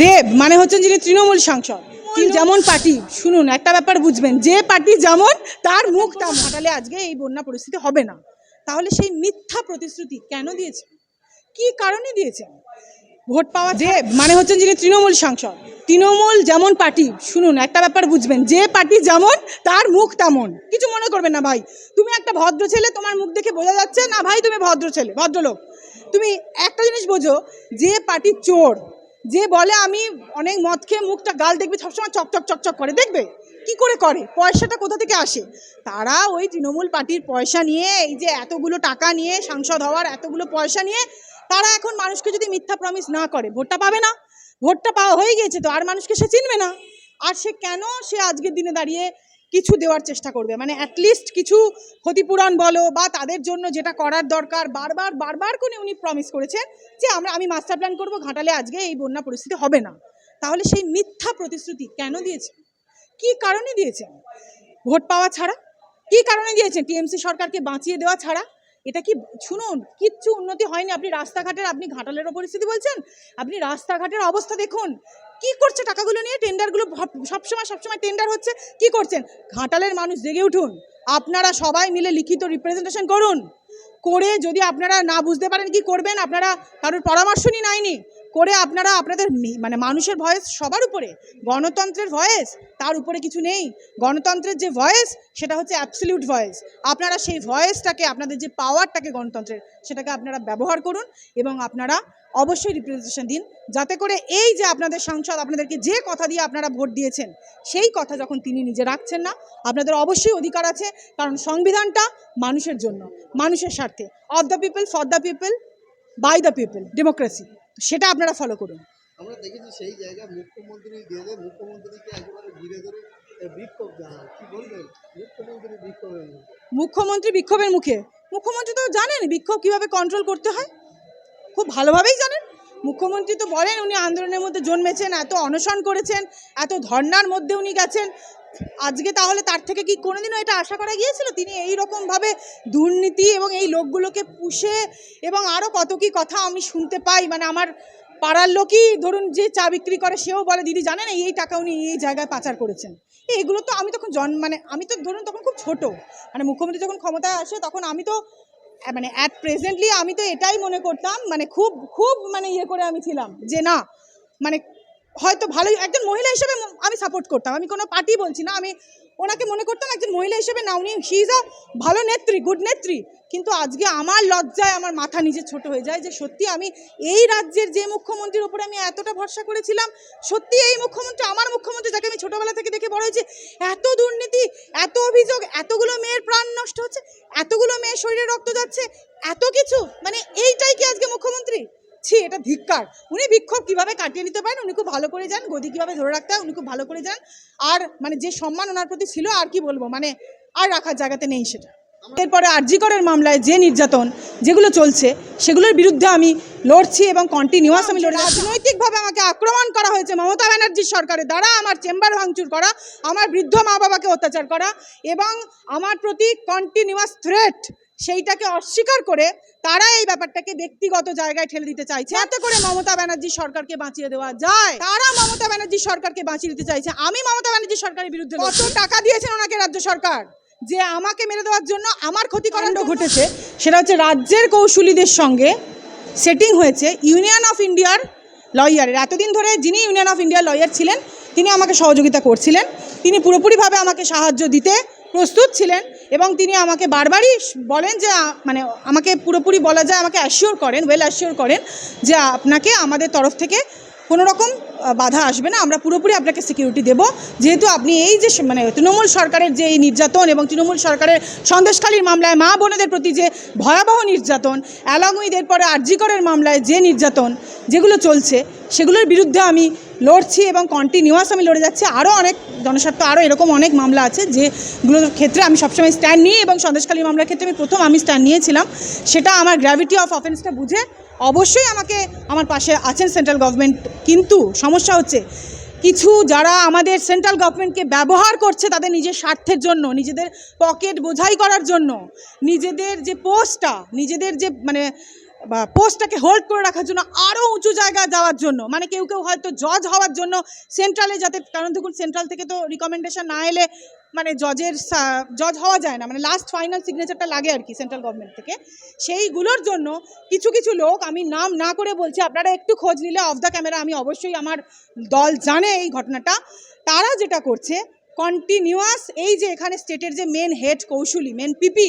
দেব মানে হচ্ছেন যিনি তৃণমূল সাংসদ। যেমন পার্টি শুনুন একটা ব্যাপার বুঝবেন যে পার্টি যেমন তার মুখ তা ঘাটালে আজকে এই বন্যা পরিস্থিতি হবে না। তাহলে সেই মিথ্যা প্রতিশ্রুতি কেন দিয়েছে কি কারণে দিয়েছে ভোট পাওয়া দেব মানে হচ্ছেন যিনি তৃণমূল সাংসদ। তৃণমূল যেমন পার্টি শুনুন একটা ব্যাপার বুঝবেন যে পার্টি যেমন তার মুখ তেমন। কিছু মনে করবেন না ভাই। তুমি একটা ভদ্র ছেলে তোমার মুখ দেখে বোঝা যাচ্ছে না ভাই তুমি ভদ্র ছেলে ভদ্রলোক। তুমি একটা জিনিস বোঝো যে পার্টি চোর যে বলে আমি অনেক মদ খেয়ে মুখটা, গাল দেখবে, সবসময় চকচক চকচক করে। দেখবে? কি করে করে? পয়সাটা কোথা থেকে আসে? তারা ওই তৃণমূল পার্টির পয়সা নিয়ে, এই যে এতগুলো টাকা নিয়ে, সাংসদ হওয়ার এতগুলো পয়সা নিয়ে, তারা এখন মানুষকে যদি মিথ্যা প্রমিস না করে, ভোটটা পাবে না। ভোটটা পাওয়া হয়ে গিয়েছে তো, আর মানুষকে সে চিনবে না। আর সে কেন সে আজকের দিনে দাঁড়িয়ে কিছু দেওয়ার চেষ্টা করবে। মানে অ্যাটলিস্ট কিছু ক্ষতিপূরণ বলো বা তাদের জন্য যেটা করার দরকার, বারবার বারবার করে উনি প্রমিস করেছেন যে আমরা, আমি মাস্টার প্ল্যান করব, ঘাটালে আজকে এই বন্যা পরিস্থিতি হবে না। তাহলে সেই মিথ্যা প্রতিশ্রুতি কেন দিয়েছে কি কারণে দিয়েছেন? ভোট পাওয়া ছাড়া? কি কারণে দিয়েছেন? টিএমসি সরকারকে বাঁচিয়ে দেওয়া ছাড়া? এটা কি, শুনুন, কিচ্ছু উন্নতি হয়নি। আপনি রাস্তাঘাটের, আপনি ঘাটালেরও পরিস্থিতি বলছেন। আপনি রাস্তাঘাটের অবস্থা দেখুন। কি করছে টাকাগুলো নিয়ে? টেন্ডারগুলো সবসময় সবসময় টেন্ডার হচ্ছে। কি করছেন? ঘাটালের মানুষ জেগে উঠুন। আপনারা সবাই মিলে লিখিত রিপ্রেজেন্টেশন করুন। করে যদি আপনারা না বুঝতে পারেন কি করবেন, আপনারা কারোর পরামর্শ নিন আইনি করে আপনারা আপনাদের মানে মানুষের ভয়েস সবার উপরে, গণতন্ত্রের ভয়েস তার উপরে কিছু নেই। গণতন্ত্রের যে ভয়েস সেটা হচ্ছে অ্যাবসলিউট ভয়েস। আপনারা সেই ভয়েসটাকে, আপনাদের যে পাওয়ারটাকে গণতন্ত্রের, সেটাকে আপনারা ব্যবহার করুন এবং আপনারা অবশ্যই রিপ্রেজেন্টেশন দিন। যাতে করে এই যে আপনাদের সাংসদ, আপনাদেরকে যে কথা দিয়ে আপনারা ভোট দিয়েছেন, সেই কথা যখন তিনি নিজে রাখছেন না, আপনাদের অবশ্যই অধিকার আছে। কারণ সংবিধানটা মানুষের জন্য, মানুষের স্বার্থে। Of the people for the people by the people democracy সেটা আপনারা ফলো করুন। আমরা দেখেছি সেই জায়গায় মুখ্যমন্ত্রী মুখ্যমন্ত্রীকে একেবারে ঘিরে ধরে বিক্ষোভ কি বলবেন? মুখ্যমন্ত্রী বিক্ষোভের মুখে। মুখ্যমন্ত্রী বিক্ষোভের মুখে? মুখ্যমন্ত্রী তো জানেন বিক্ষোভ কীভাবে কন্ট্রোল করতে হয়। খুব ভালোভাবেই জানেন। মুখ্যমন্ত্রী তো বলেন উনি আন্দোলনের মধ্যে জন্মেছেন, এত অনশন করেছেন, এত ধর্নার মধ্যে উনি গেছেন। আজকে তাহলে তার থেকে কি কোনোদিনও এটা আশা করা গিয়েছিল? তিনি এই রকমভাবে দুর্নীতি এবং এই লোকগুলোকে পুষে এবং আরও কত কি কথা আমি শুনতে পাই মানে আমার পাড়ার লোকই ধরুন যে চা বিক্রি করে, সেও বলে, দিদি, জানেন এই টাকা উনি এই জায়গায় পাচার করেছেন। এগুলো তো আমি তখন জন মানে আমি তো ধরুন তখন খুব ছোট মানে মুখ্যমন্ত্রী যখন ক্ষমতায় আসে, তখন আমি তো মানে অ্যাট প্রেজেন্টলি আমি তো এটাই মনে করতাম মানে খুব খুব মানে ইয়ে করে আমি ছিলাম যে না মানে হয়তো ভালোই, একজন মহিলা হিসেবে আমি সাপোর্ট করতাম। আমি কোনো পার্টি বলছি না, আমি ওনাকে মনে করতাম একজন মহিলা হিসেবে না, উনি শি ইজ আ ভালো নেত্রী গুড নেত্রী। কিন্তু আজকে আমার লজ্জায় আমার মাথা নিজে ছোট হয়ে যায় যে সত্যি আমি এই রাজ্যের যে মুখ্যমন্ত্রীর ওপরে আমি এতটা ভরসা করেছিলাম, সত্যি এই মুখ্যমন্ত্রী, আমার মুখ্যমন্ত্রী যাকে আমি ছোটবেলা থেকে দেখে বড় হয়েছি, এত দুর্নীতি, এত অভিযোগ, এতগুলো মেয়ের প্রাণ নষ্ট হচ্ছে, এতগুলো মেয়ের শরীরে রক্ত যাচ্ছে, এত কিছু মানে এইটাই কি আজকে মুখ্যমন্ত্রী? ছি, এটা ধিক্কার। উনি বিক্ষোভ কীভাবে কাটিয়ে নিতে পারেন? উনি খুব ভালো করে যান গদি কীভাবে ধরে রাখতে হয়, উনি খুব ভালো করে যান আর মানে যে সম্মান ওনার প্রতি ছিল, আর কি বলব? মানে আর রাখার জায়গাতে নেই সেটা। এরপরে আরজিকরের মামলায় যে নির্যাতন যেগুলো চলছে, সেগুলোর বিরুদ্ধে আমি লড়ছি এবং কন্টিনিউয়াস আমি লড়ে যাচ্ছি। রাজনৈতিকভাবে আমাকে আক্রমণ করা হয়েছে মমতা ব্যানার্জির সরকারের দ্বারা আমার চেম্বার ভাঙচুর করা, আমার বৃদ্ধ মা বাবাকে অত্যাচার করা এবং আমার প্রতি কন্টিনিউয়াস থ্রেট সেইটাকে অস্বীকার করে তারা এই ব্যাপারটাকে ব্যক্তিগত জায়গায় ঠেলে দিতে চাইছে। যাতে করে মমতা ব্যানার্জি সরকারকে বাঁচিয়ে দেওয়া যায়। তারা মমতা ব্যানার্জি সরকারকে বাঁচিয়ে দিতে চাইছে। আমি মমতা ব্যানার্জি সরকারের বিরুদ্ধে কত টাকা দিয়েছেন ওনাকে রাজ্য সরকার? যে আমাকে মেরে দেওয়ার জন্য আমার ক্ষতিকাণ্ড ঘটেছে সেটা হচ্ছে রাজ্যের কৌশলীদের সঙ্গে সেটিং হয়েছে ইউনিয়ন অফ ইন্ডিয়ার লয়ারের এতদিন ধরে যিনি ইউনিয়ন অফ ইন্ডিয়ার লয়ার ছিলেন তিনি আমাকে সহযোগিতা করছিলেন। তিনি পুরোপুরিভাবে আমাকে সাহায্য দিতে প্রস্তুত ছিলেন। এবং তিনি আমাকে বারবারই বলেন যে মানে আমাকে পুরোপুরি বলা যায়, আমাকে অ্যাসিওর করেন ওয়েল অ্যাসিওর করেন যে আপনাকে আমাদের তরফ থেকে কোনো রকম বাধা আসবে না। আমরা পুরোপুরি আপনাকে সিকিউরিটি দেব। যেহেতু আপনি এই যে মানে তৃণমূল সরকারের যে এই নির্যাতন এবং তৃণমূল সরকারের সন্দেশখালীর মামলায় মা বোনেদের প্রতি যে ভয়াবহ নির্যাতন অ্যালং উইথ এরপরে আরজিকরের মামলায় যে নির্যাতন যেগুলো চলছে, সেগুলোর বিরুদ্ধে আমি লড়ছি এবং কন্টিনিউয়াস আমি লড়ে যাচ্ছি। আরও অনেক জনস্বার্থ আরও এরকম অনেক মামলা আছে যেগুলোর ক্ষেত্রে আমি সবসময় স্ট্যান্ড নিই এবং সন্দেশখালী মামলার ক্ষেত্রে আমি প্রথম আমি স্ট্যান্ড নিয়েছিলাম। সেটা আমার গ্র্যাভিটি অফ অফেন্সটা বুঝে অবশ্যই আমাকে আমার পাশে আছেন সেন্ট্রাল গভর্নমেন্ট, কিন্তু সমস্যা হচ্ছে কিছু যারা আমাদের সেন্ট্রাল গভর্নমেন্টকে ব্যবহার করছে তাদের নিজের স্বার্থের জন্য, নিজেদের পকেট বোঝাই করার জন্য, নিজেদের যে পোস্টটা, নিজেদের যে মানে পোস্টটাকে হোল্ড করে রাখার জন্য আরও উঁচু জায়গায় যাওয়ার জন্য। মানে কেউ কেউ হয়তো জজ হওয়ার জন্য সেন্ট্রালে যাতে কারণ দেখুন সেন্ট্রাল থেকে তো রিকমেন্ডেশন না এলে মানে জজের জজ হওয়া যায় না। মানে লাস্ট ফাইনাল সিগনেচারটা লাগে আর কি সেন্ট্রাল গভর্নমেন্ট থেকে। সেইগুলোর জন্য কিছু কিছু লোক, আমি নাম না করে বলছি, আপনারা একটু খোঁজ নিলে অফ দ্য ক্যামেরা আমি অবশ্যই আমার দল জানে এই ঘটনাটা। তারা যেটা করছে কন্টিনিউয়াস এই যে এখানে স্টেটের যে মেন হেড কৌশলী মেন পিপি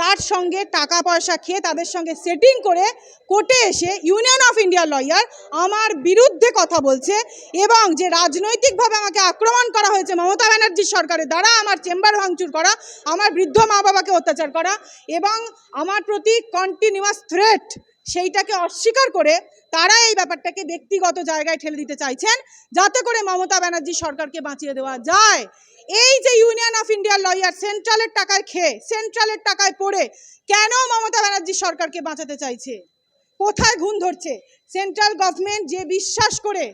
তার সঙ্গে টাকা পয়সা খেয়ে তাদের সঙ্গে সেটিং করে কোর্টে এসে ইউনিয়ন অফ ইন্ডিয়া লয়ার আমার বিরুদ্ধে কথা বলছে এবং যে রাজনৈতিকভাবে আমাকে আক্রমণ করা হয়েছে, মমতা ব্যানার্জির সরকারের দ্বারা আমার চেম্বার ভাঙচুর করা, আমার বৃদ্ধ মা বাবাকে অত্যাচার করা এবং আমার প্রতি কন্টিনিউয়াস থ্রেট সেইটাকে অস্বীকার করে তারা এই ব্যাপারটাকে ব্যক্তিগত জায়গায় ঠেলে দিতে চাইছেন, যাতে করে মমতা ব্যানার্জি সরকারকে বাঁচিয়ে দেওয়া যায়। এই যে ইউনিয়ন অফ ইন্ডিয়ার লয়ার সেন্ট্রালের টাকায় খেয়ে সেন্ট্রালের টাকায় পড়ে, কেন মমতা ব্যানার্জি সরকারকে বাঁচাতে চাইছে? কোথায় ঘুম ধরছে? সেন্ট্রাল গভর্নমেন্ট যে বিশ্বাস করে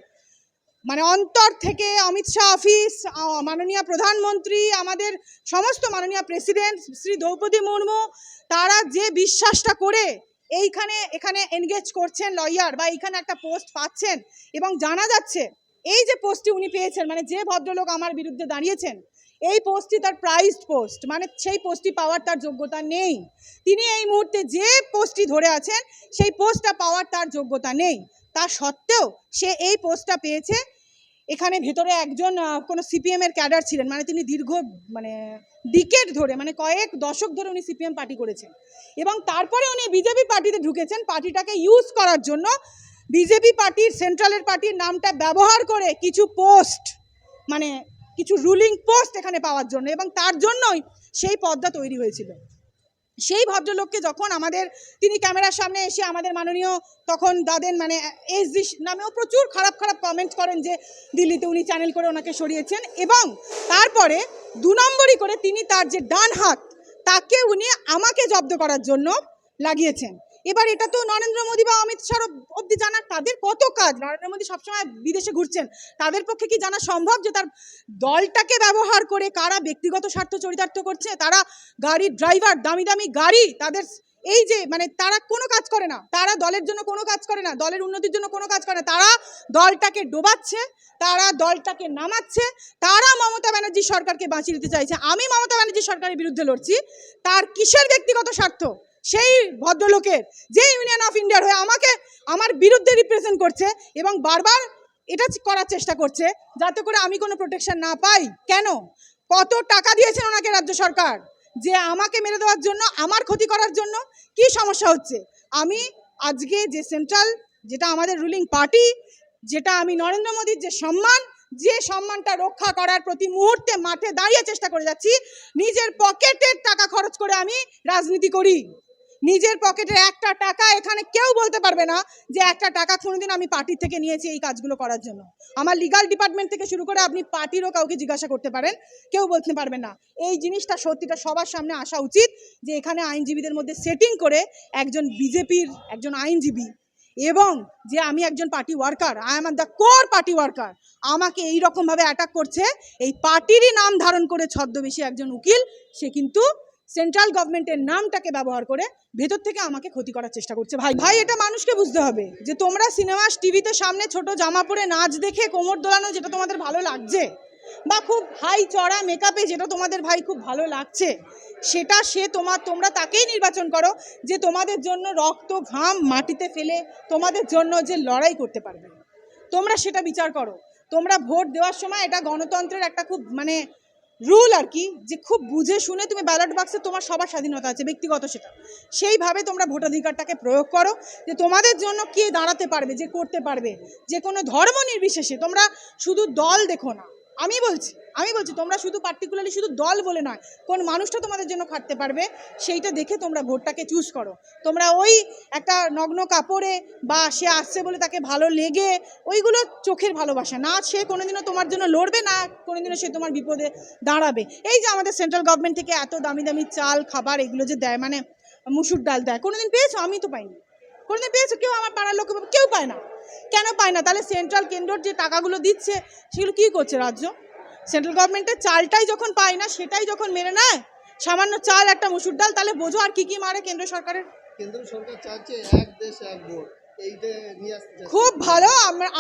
মানে অন্তর থেকে অমিত শাহ অফিস মাননীয় প্রধানমন্ত্রী, আমাদের সমস্ত মাননীয় প্রেসিডেন্ট শ্রী দ্রৌপদী মুর্মু, তারা যে বিশ্বাসটা করে এইখানে, এখানে এনগেজ করছেন লয়ার বা এইখানে একটা পোস্ট পাচ্ছেন এবং জানা যাচ্ছে, এই যে পোস্টটি উনি পেয়েছেন মানে যে ভদ্রলোক আমার বিরুদ্ধে দাঁড়িয়েছেন, এই পোস্টটি তার প্রাইজড পোস্ট মানে সেই পোস্টটি পাওয়ার তার যোগ্যতা নেই। তিনি এই মুহূর্তে যে পোস্টটি ধরে আছেন, সেই পোস্টটা পাওয়ার তার যোগ্যতা নেই। তা সত্ত্বেও সে এই পোস্টটা পেয়েছে এখানে ভেতরে একজন কোনো সিপিএম এর ক্যাডার ছিলেন মানে তিনি দীর্ঘ মানে ডিকেট ধরে মানে কয়েক দশক ধরে উনি সিপিএম পার্টি করেছেন। এবং তারপরে উনি বিজেপি পার্টিতে ঢুকেছেন, পার্টিটাকে ইউজ করার জন্য। বিজেপি পার্টির সেন্ট্রালের পার্টির নামটা ব্যবহার করে কিছু পোস্ট মানে কিছু রুলিং পোস্ট এখানে পাওয়ার জন্য, এবং তার জন্যই সেই পদটা তৈরি হয়েছিল। সেই ভদ্রলোককে যখন আমাদের, তিনি ক্যামেরার সামনে এসে আমাদের মাননীয় তখন দাদেন মানে এস জি নামেও প্রচুর খারাপ খারাপ কমেন্ট করেন যে দিল্লিতে উনি চ্যানেল করে ওনাকে সরিয়েছেন এবং তারপরে দু নম্বরই করে তিনি তার যে ডান হাত, তাকে উনি আমাকে জব্দ করার জন্য লাগিয়েছেন। এবার এটা তো নরেন্দ্র মোদী বা অমিত শাহ অব্দি জানার তাদের কত কাজ। নরেন্দ্র মোদী সবসময় বিদেশে ঘুরছেন। তাদের পক্ষে কি জানা সম্ভব যে তার দলটাকে ব্যবহার করে কারা ব্যক্তিগত স্বার্থ চরিতার্থ করছে? তারা গাড়ির ড্রাইভার দামি দামি গাড়ি, তাদের এই যে মানে তারা কোনো কাজ করে না। তারা দলের জন্য কোনো কাজ করে না। দলের উন্নতির জন্য কোনো কাজ করে না। তারা দলটাকে ডোবাচ্ছে, তারা দলটাকে নামাচ্ছে, তারা মমতা ব্যানার্জি সরকারকে বাঁচিয়ে দিতে চাইছে। আমি মমতা ব্যানার্জি সরকারের বিরুদ্ধে লড়ছি। তার কিসের ব্যক্তিগত স্বার্থ? সেই ভদ্রলোকের, যে ইউনিয়ন অফ ইন্ডিয়ার হয়ে আমাকে, আমার বিরুদ্ধে রিপ্রেজেন্ট করছে এবং বারবার এটা করার চেষ্টা করছে যাতে করে আমি কোনো প্রোটেকশন না পাই। কেন? কত টাকা দিয়েছেন ওনাকে রাজ্য সরকার? যে আমাকে মেরে দেওয়ার জন্য, আমার ক্ষতি করার জন্য কি সমস্যা হচ্ছে? আমি আজকে যে সেন্ট্রাল যেটা আমাদের রুলিং পার্টি যেটা আমি নরেন্দ্র মোদীর যে সম্মান, যে সম্মানটা রক্ষা করার প্রতি মুহূর্তে মাঠে দাঁড়িয়ে চেষ্টা করে যাচ্ছি, নিজের পকেটের টাকা খরচ করে আমি রাজনীতি করি। নিজের পকেটের একটা টাকা, এখানে কেউ বলতে পারবে না যে একটা টাকা কোনোদিন আমি পার্টির থেকে নিয়েছি এই কাজগুলো করার জন্য। আমার লিগাল ডিপার্টমেন্ট থেকে শুরু করে আপনি পার্টিরও কাউকে জিজ্ঞাসা করতে পারেন, কেউ বলতে পারবে না। এই জিনিসটা সত্যিটা সবার সামনে আসা উচিত যে এখানে আইনজীবীদের মধ্যে সেটিং করে একজন বিজেপির একজন আইনজীবী এবং যে আমি একজন party worker I am the core party worker আমাকে এই রকমভাবে অ্যাটাক করছে, এই পার্টিরই নাম ধারণ করে ছদ্মবেশী একজন উকিল, সে কিন্তু সেন্ট্রাল গভর্নমেন্টের নামটাকে ব্যবহার করে ভেতর থেকে আমাকে ক্ষতি করার চেষ্টা করছে। ভাই ভাই, এটা মানুষকে বুঝতে হবে যে তোমরা সিনেমা টিভিতে সামনে ছোট জামা পরে নাচ দেখে কোমর দোলানো যেটা তোমাদের ভালো লাগছে বা খুব হাই চড়া মেকআপে যেটা তোমাদের ভাই খুব ভালো লাগছে, সেটা সে তোমার তোমরা তাকেই নির্বাচন করো যে তোমাদের জন্য রক্ত, ঘাম মাটিতে ফেলে তোমাদের জন্য যে লড়াই করতে পারবে। তোমরা সেটা বিচার করো। তোমরা ভোট দেওয়ার সময় এটা গণতন্ত্রের একটা খুব মানে রুল আর কি, যে খুব বুঝে শুনে তুমি ব্যালট বাক্সে তোমার সবার স্বাধীনতা আছে, ব্যক্তিগত সেটা। সেইভাবে তোমরা ভোটাধিকারটাকে প্রয়োগ করো, যে তোমাদের জন্য কে দাঁড়াতে পারবে, যে করতে পারবে। যে কোনো ধর্ম নির্বিশেষে তোমরা শুধু দল দেখো না। আমি বলছি আমি বলছি, তোমরা শুধু পার্টিকুলারলি শুধু দল বলে নয়, কোন মানুষটা তোমাদের জন্য খাটতে পারবে, সেইটা দেখে তোমরা ভোটটাকে চুজ করো। তোমরা ওই একটা নগ্ন কাপড়ে বা সে আসছে বলে তাকে ভালো লেগে, ওইগুলো চোখের ভালোবাসা। না সে কোনোদিনও তোমার জন্য লড়বে, না কোনোদিনও সে তোমার বিপদে দাঁড়াবে। এই যে আমাদের সেন্ট্রাল গভর্নমেন্ট থেকে এত দামি দামি চাল, খাবার, এগুলো যে দেয় মানে মুসুর ডাল দেয়, কোনোদিন পেয়েছ? আমি তো পাইনি। কোনোদিন পেয়েছ? কেউ আমার পাড়ার লোক কেউ পায় না। কেন পায় না? তাহলে সেন্ট্রাল কেন্দ্রর যে টাকাগুলো দিচ্ছে সেগুলো কী করছে রাজ্য? সেন্ট্রাল গভর্নমেন্টের চালটাই যখন পায় না সেটাই যখন মেনে নেয় সামান্য চাল একটা মুসুর ডাল তাহলে বোঝো আর কি কি মারে কেন্দ্র সরকারের? কেন্দ্র সরকার চাচ্ছে এক দেশ এক ভোট। খুব ভালো।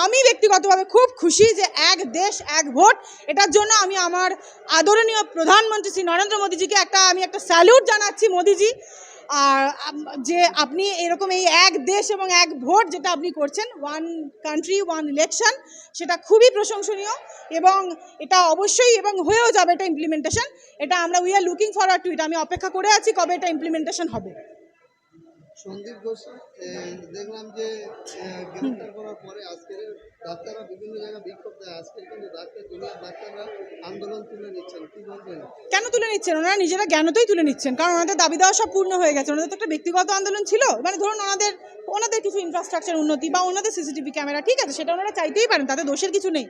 আমি ব্যক্তিগতভাবে খুব খুশি যে এক দেশ এক ভোট। এটার জন্য আমি আমার আদরণীয় প্রধানমন্ত্রী শ্রী নরেন্দ্র মোদীজিকে একটা আমি একটা স্যালিউট জানাচ্ছি মোদিজি। যে আপনি এরকম এই এক দেশ এবং এক ভোট যেটা আপনি করছেন ওয়ান কান্ট্রি ওয়ান ইলেকশন সেটা খুবই প্রশংসনীয় এবং এটা অবশ্যই এবং হয়েও যাবে এটা ইমপ্লিমেন্টেশন এটা আমরা we are looking forward to it আমি অপেক্ষা করে আছি কবে এটা ইমপ্লিমেন্টেশন হবে। সন্দীপ ঘোষ দেখলাম যে গ্রেফতার করার পরে আজকের ডাক্তাররা বিভিন্ন জায়গায় বিক্ষোভ দেয়। আজকের কিন্তু ডাক্তার দুনিয়ার ডাক্তাররা আন্দোলন তুলে নিচ্ছেন। কি বলবেন? কেন তুলে নিচ্ছেন? ওনারা নিজেরা জ্ঞানতেই তুলে নিচ্ছেন। কারণ ওনাদের দাবি দেওয়া সব পূর্ণ হয়ে গেছে। ওনাদের তো একটা ব্যক্তিগত আন্দোলন ছিল। মানে ধরুন ওনাদের ওনাদের কিছু ইনফ্রাস্ট্রাকচার উন্নতি বা ওনাদের সিসিটিভি ক্যামেরা ঠিক আছে, সেটা ওনারা চাইতেই পারেন, তাতে দোষের কিছু নেই।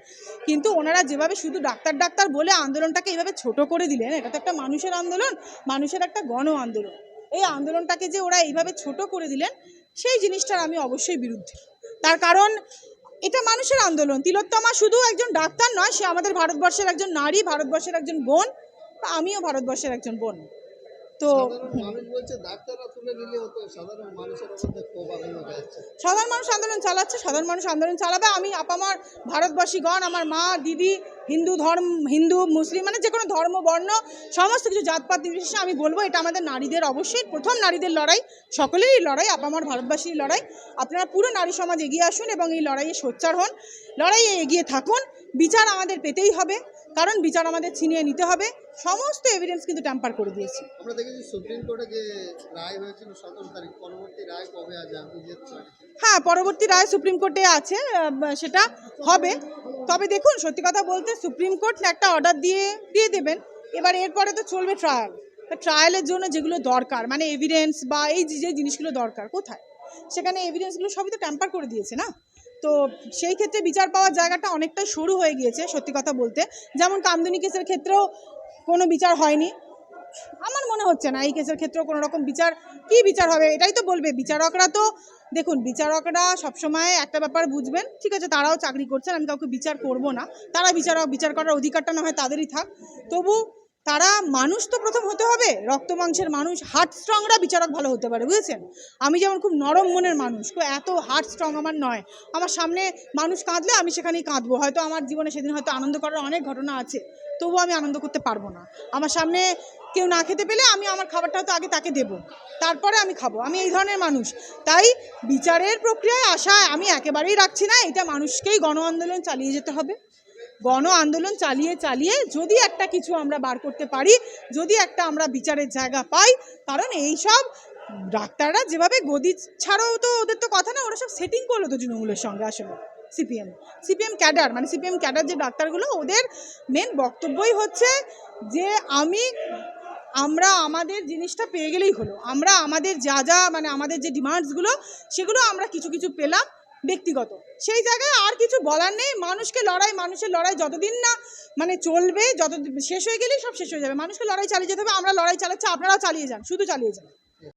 কিন্তু ওনারা যেভাবে শুধু ডাক্তার ডাক্তার বলে আন্দোলনটাকে এইভাবে ছোট করে দিলেন, এটা তো একটা মানুষের আন্দোলন, মানুষের একটা গণ আন্দোলন। এই আন্দোলনটাকে যে ওরা এইভাবে ছোট করে দিলেন, সেই জিনিসটার আমি অবশ্যই বিরুদ্ধে। তার কারণ, এটা মানুষের আন্দোলন। তিলোত্তমা শুধু একজন ডাক্তার নয়, সে আমাদের ভারতবর্ষের একজন নারী, ভারতবর্ষের একজন বোন আমিও ভারতবর্ষের একজন বোন। তো সাধারণ মানুষ আন্দোলন চালাচ্ছে সাধারণ মানুষ আন্দোলন চালাবে। আমি আপামার ভারতবাসীগণ আমার মা দিদি হিন্দু ধর্ম হিন্দু মুসলিম মানে যে কোনো ধর্ম বর্ণ সমস্ত কিছু জাতপাত নির্বিশেষে আমি বলব এটা আমাদের নারীদের অবশ্যই প্রথম নারীদের লড়াই সকলেরই লড়াই আপামার ভারতবাসীর লড়াই। আপনারা পুরো নারী সমাজ এগিয়ে আসুন এবং এই লড়াইয়ে সোচ্চার হন লড়াইয়ে এগিয়ে থাকুন বিচার আমাদের পেতেই হবে। কারণ বিচার আমাদের ছিনিয়ে নিতে হবে। সমস্ত এভিডেন্স কিন্তু ট্যাম্পার করে দিয়েছি। আমরা দেখেছি সুপ্রিম কোর্টে যে রায় হয়েছিল সতেরো তারিখ পরবর্তী রায় কবে আছে? আপনি যে হ্যাঁ পরবর্তী রায় সুপ্রিম কোর্টে আছে সেটা হবে। তবে দেখুন সত্যি কথা বলতে সুপ্রিম কোর্ট একটা অর্ডার দিয়ে দিয়ে দেবেন। এবার এরপরে তো চলবে ট্রায়াল ট্রায়ালের জন্য যেগুলো দরকার মানে এভিডেন্স বা এই যে যে জিনিসগুলো দরকার কোথায়? সেখানে এভিডেন্সগুলো সবই তো ট্যাম্পার করে দিয়েছে না? তো সেই ক্ষেত্রে বিচার পাওয়ার জায়গাটা অনেকটাই সরু হয়ে গিয়েছে, সত্যি কথা বলতে। যেমন কামদুনি কেসের ক্ষেত্রেও কোনো বিচার হয়নি। আমার মনে হচ্ছে না এই কেসের ক্ষেত্রেও কোনো রকম বিচার, কি বিচার হবে এটাই তো বলবে। বিচারকরা তো, দেখুন, বিচারকরা সবসময় একটা ব্যাপার বুঝবেন, ঠিক আছে, তারাও চাকরি করছেন, আমি কাউকে বিচার করব না। তারা বিচারক, বিচার করার অধিকারটা না হয় তাদেরই থাক। তবু তারা মানুষ তো প্রথম হতে হবে। রক্ত মাংসের মানুষ হার্ট স্ট্রংরা বিচারক ভালো হতে পারে, বুঝেছেন? আমি যেমন খুব নরম মনের মানুষ এত হার্ট স্ট্রং আমার নয়। আমার সামনে মানুষ কাঁদলে আমি সেখানেই কাঁদবো। হয়তো আমার জীবনে সেদিন হয়তো আনন্দ করার অনেক ঘটনা আছে, তবুও আমি আনন্দ করতে পারব না। আমার সামনে কেউ না খেতে পেলে আমি আমার খাবারটা হয়তো আগে তাকে দেবো। তারপরে আমি খাব। আমি এই ধরনের মানুষ। তাই বিচারের প্রক্রিয়ায় আসা আমি একেবারেই রাখছি না। এটা মানুষকেই গণ আন্দোলন চালিয়ে যেতে হবে। গণ আন্দোলন চালিয়ে চালিয়ে যদি একটা কিছু আমরা বার করতে পারি, যদি একটা আমরা বিচারের জায়গা পাই, কারণ এই সব ডাক্তাররা যেভাবে গদি ছাড়াও তো ওদের তো কথা না, ওরা সব সেটিং করল তো তৃণমূলের সঙ্গে আসলে, সিপিএম। সিপিএম ক্যাডার মানে সিপিএম ক্যাডার যে ডাক্তারগুলো, ওদের মেন বক্তব্যই হচ্ছে যে আমি, আমরা আমাদের জিনিসটা পেয়ে গেলেই হলো। আমরা আমাদের যা যা মানে আমাদের যে ডিমান্ডসগুলো সেগুলো আমরা কিছু কিছু পেলাম। ব্যক্তিগত। সেই জায়গায় আর কিছু বলার নেই। মানুষকে লড়াই, মানুষের লড়াই যতদিন না মানে চলবে যত শেষ হয়ে গেলেই সব শেষ হয়ে যাবে। মানুষকে লড়াই চালিয়ে যেতে হবে, আমরা লড়াই চালাচ্ছি, আপনারাও চালিয়ে যান, শুধু চালিয়ে যান।